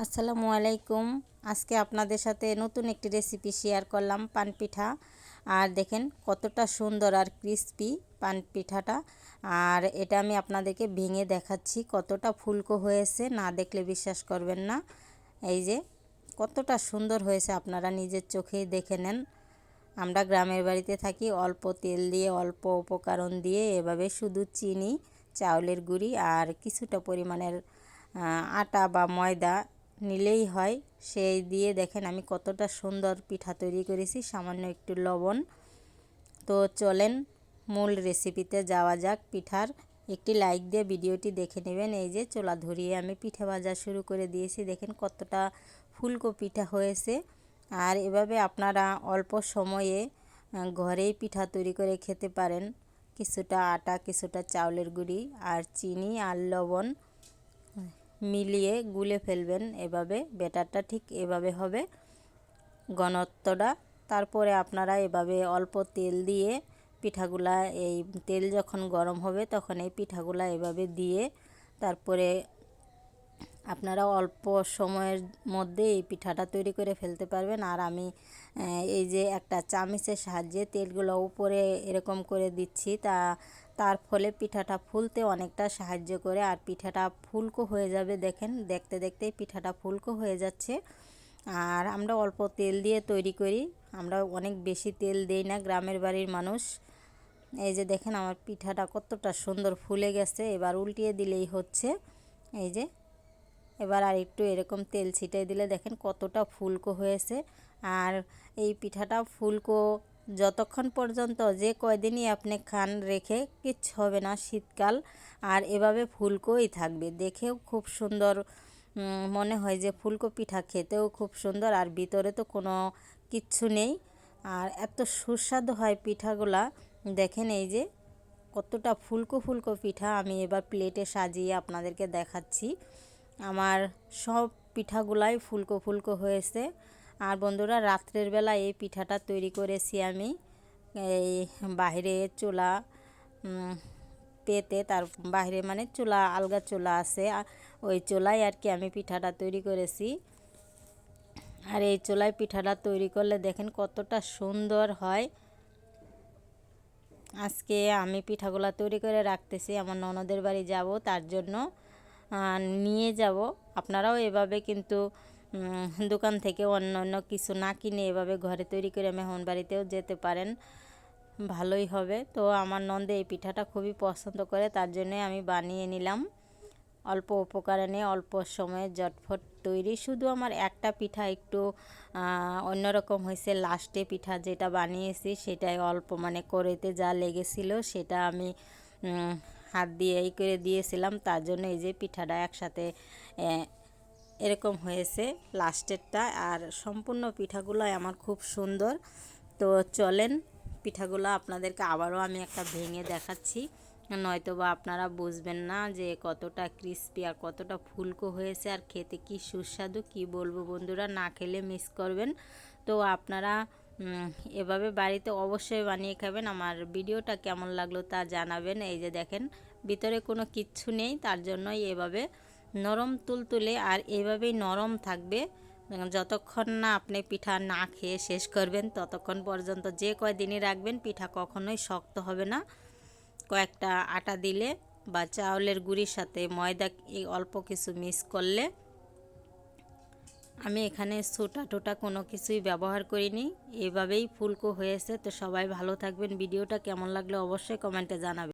আসসালামু আলাইকুম। আজকে আপনাদের সাথে নতুন একটি রেসিপি শেয়ার করলাম, পান পিঠা। আর দেখেন কতটা সুন্দর আর ক্রিস্পি পান পিঠাটা। আর এটা আমি আপনাদেরকে ভেঙে দেখাচ্ছি কতটা ফুলকো হয়েছে, না দেখলে বিশ্বাস করবেন না। এই যে কতটা সুন্দর হয়েছে আপনারা নিজের চোখেই দেখে নেন। আমরা গ্রামের বাড়িতে থাকি, অল্প তেল দিয়ে, অল্প উপকরণ দিয়ে, এভাবে শুধু চিনি, চাউলের গুঁড়ি আর কিছুটা পরিমাণের আটা বা ময়দা নিলেই হয়। সেই দিয়ে দেখেন আমি কতটা সুন্দর পিঠা তৈরি করেছি, সামান্য একটু লবণ। তো চলেন মূল রেসিপিতে যাওয়া যাক পিঠার। একটি লাইক দিয়ে ভিডিওটি দেখে নেবেন। এই যে চোলা ধরিয়ে আমি পিঠা ভাজা শুরু করে দিয়েছি। দেখেন কতটা ফুলকো পিঠা হয়েছে। আর এভাবে আপনারা অল্প সময়ে ঘরেই পিঠা তৈরি করে খেতে পারেন। কিছুটা আটা, কিছুটা চাউলের গুঁড়ি, আর চিনি আর লবণ। মিলিয়ে গুলে ফেলবেন এভাবে, ব্যাটারটা ঠিক এভাবে হবে। ঘনত্বটা, তারপরে আপনারা এভাবে অল্প তেল দিয়ে পিঠাগুলা, এই তেল যখন গরম হবে তখন এই পিঠাগুলা এভাবে দিয়ে তারপরে আপনারা অল্প সময়ের মধ্যে এই পিঠাটা তৈরি করে ফেলতে পারবেন। আর আমি এই যে একটা চামিচের সাহায্যে তেলগুলো উপরে এরকম করে দিচ্ছি, তা, তার ফলে পিঠাটা ফুলতে অনেকটা সাহায্য করে। আর পিঠাটা ফুলকো হয়ে যাবে, দেখেন, দেখতে দেখতে পিঠাটা ফুলকো হয়ে যাচ্ছে। আর আমরা অল্প তেল দিয়ে তৈরি করি। আমরা অনেক বেশি তেল দেই না, গ্রামের বাড়ির মানুষ। এই যে দেখেন, আমার পিঠাটা কতটা সুন্দর ফুলে গেছে। এবার উল্টিয়ে দিলেই হচ্ছে। এই যে এবার আর একটু এরকম তেল ছিটিয়ে দিলে দেখেন কতটা ফুলকো হয়েছে। আর এই পিঠাটা ফুলকো যতক্ষণ পর্যন্ত যে কয়দিনই আপনি খান রেখে কিচ্ছু হবে না শীতকাল, আর এভাবে ফুলকোই থাকবে। দেখেও খুব সুন্দর মনে হয় যে ফুলকো পিঠা খেতেও খুব সুন্দর, আর ভিতরে তো কোনো কিচ্ছু নেই। আর এত সুস্বাদু হয় পিঠাগুলা, দেখেন এই যে কতটা ফুলকো ফুলকো পিঠা আমি এবার প্লেটে সাজিয়ে আপনাদেরকে দেখাচ্ছি। আমার সব পিঠাগুলাই ফুলকো ফুলকো হয়েছে। আর বন্ধুরা, রাত্রের বেলা এই পিঠাটা তৈরি করেছি আমি। এই বাহিরে চুলা পেতে তার বাইরে মানে চুলা, আলগা চুলা আছে। ওই চুলায় আর কি আমি পিঠাটা তৈরি করেছি। আর এই চুলায় পিঠাটা তৈরি করলে দেখেন কতটা সুন্দর হয়। আজকে আমি পিঠাগুলা তৈরি করে রাখতেছি, আমার ননদের বাড়ি যাব তার জন্য। নিয়ে যাব। আপনারাও এভাবে কিন্তু দোকান থেকে অন্য অন্য কিছু না কিনে এভাবে ঘরে তৈরি করে মেহমান বাড়িতেও যেতে পারেন। ভালোই হবে। তো আমার নন্দে এই পিঠাটা খুবই পছন্দ করে, তার জন্যে আমি বানিয়ে নিলাম। অল্প উপকারে উপকরণে, অল্প সময়ে জটফট তৈরি। শুধু আমার একটা পিঠা একটু অন্যরকম হয়েছে। লাস্টে পিঠা যেটা বানিয়েছি, সেটাই অল্প মানে করেতে যা লেগেছিল, সেটা আমি হাত দিয়ে এই করে দিয়েছিলাম, তার জন্য এই যে পিঠাটা একসাথে এরকম হয়েছে লাস্টেরটা। আর সম্পূর্ণ পিঠাগুলো আমার খুব সুন্দর। তো চলেন, পিঠাগুলো আপনাদেরকে আবারও আমি একটা ভেঙে দেখাচ্ছি। নয়তো বা আপনারা বুঝবেন না যে কতটা ক্রিস্পি আর কতটা ফুলকো হয়েছে আর খেতে কি সুস্বাদু, কি বলব বন্ধুরা, না খেলে মিস করবেন। তো আপনারা এভাবে বাড়িতে অবশ্যই বানিয়ে খাবেন। আমার ভিডিওটা কেমন লাগল তা জানাবেন। এই যে দেখেন, ভিতরে কোনো কিচ্ছু নেই, তার জন্যই এভাবে নরম তুলতুলে আর এভাবেই নরম থাকবে। যতক্ষণ না আপনি পিঠা না খেয়ে শেষ করবেন, ততক্ষণ পর্যন্ত যে কয়দিনই রাখবেন, পিঠা কখনোই শক্ত হবে না। কয়েকটা আটা দিলে বা চাউলের গুঁড়ির সাথে ময়দা অল্প কিছু মিক্স করলে আমি এখানে সোটা টোটা কোনো কিছুই ব্যবহার করিনি। এভাবেই ফুলকো হয়েছে। তো সবাই ভালো থাকবেন। ভিডিওটা কেমন লাগলে অবশ্যই কমেন্টে জানাবেন।